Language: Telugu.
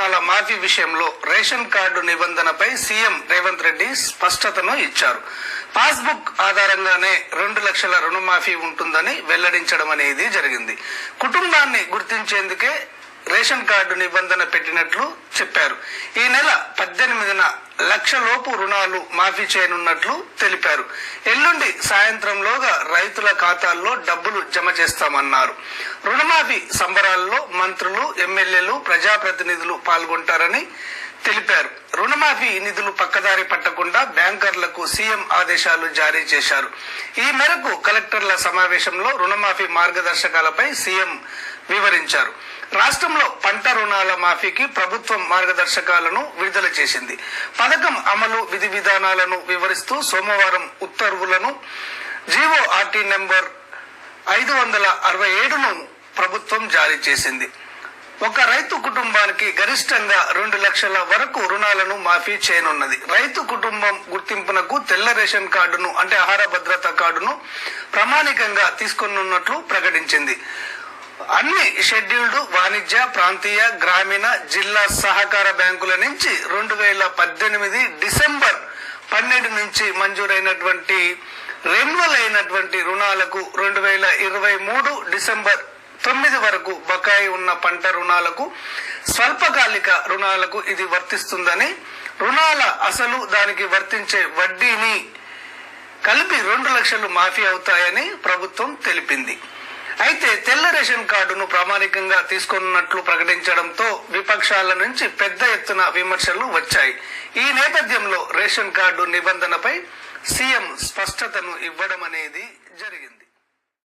మాఫీ విషయంలో రేషన్ కార్డు నిబంధనపై సీఎం రేవంత్ రెడ్డి స్పష్టతను ఇచ్చారు. పాస్బుక్ ఆధారంగానే రెండు లక్షల రుణమాఫీ ఉంటుందని వెల్లడించడం అనేది జరిగింది. కుటుంబాన్ని గుర్తించేందుకే రేషన్ కార్డు నిబంధన పెట్టినట్లు చెప్పారు. ఈ నెల పద్దెనిమిదిన లక్షలోపు రుణాలు మాఫీ చేయనున్నట్లు తెలిపారు. ఎల్లుండి సాయంత్రంలోగా రైతుల ఖాతాల్లో డబ్బులు జమ చేస్తామన్నారు. రుణమాఫీ సంబరాల్లో మంత్రులు ఎమ్మెల్యేలు ప్రజాప్రతినిధులు పాల్గొంటారని తెలిపారు. రుణమాఫీ నిధులు పక్కదారి పట్టకుండా బ్యాంకర్లకు సీఎం ఆదేశాలు జారీ చేశారు. ఈ మేరకు కలెక్టర్ల సమావేశంలో రుణమాఫీ మార్గదర్శకాలపై సీఎం వివరించారు. రాష్ట్రంలో పంట రుణాల మాఫీకి ప్రభుత్వం మార్గదర్శకాలను విడుదల చేసింది. పథకం అమలు విధి విధానాలను వివరిస్తూ సోమవారం ఉత్తర్వులను జీవోఆర్టీ నెంబర్ ఐదు వందల అరవై ఏడును ప్రభుత్వం జారీ చేసింది. ఒక రైతు కుటుంబానికి గరిష్టంగా రెండు లక్షల వరకు రుణాలను మాఫీ చేయనున్నది. రైతు కుటుంబం గుర్తింపునకు తెల్ల రేషన్ కార్డును అంటే ఆహార భద్రత కార్డును ప్రామాణికంగా తీసుకొనున్నట్లు ప్రకటించింది. అన్ని షెడ్యూల్డ్ వాణిజ్య ప్రాంతీయ గ్రామీణ జిల్లా సహకార బ్యాంకుల నుంచి రెండు వేల పద్దెనిమిది డిసెంబర్ పన్నెండు నుంచి మంజూరైనటువంటి రెన్యువల్ అయినటువంటి రుణాలకు రెండు వేల ఇరవై మూడు డిసెంబర్ తొమ్మిది వరకు బకాయి ఉన్న పంట రుణాలకు స్వల్పకాలిక రుణాలకు ఇది వర్తిస్తుందని రుణాల అసలు దానికి వర్తించే వడ్డీని కలిపి రెండు లక్షలు మాఫీ అవుతాయని ప్రభుత్వం తెలిపింది. అయితే తెల్ల రేషన్ కార్డును ప్రామాణికంగా తీసుకున్నట్లు ప్రకటించడంతో విపక్షాల నుంచి పెద్ద ఎత్తున విమర్శలు వచ్చాయి. ఈ నేపథ్యంలో రేషన్ కార్డు నిబంధనపై సీఎం స్పష్టతను ఇవ్వడం అనేది జరిగింది.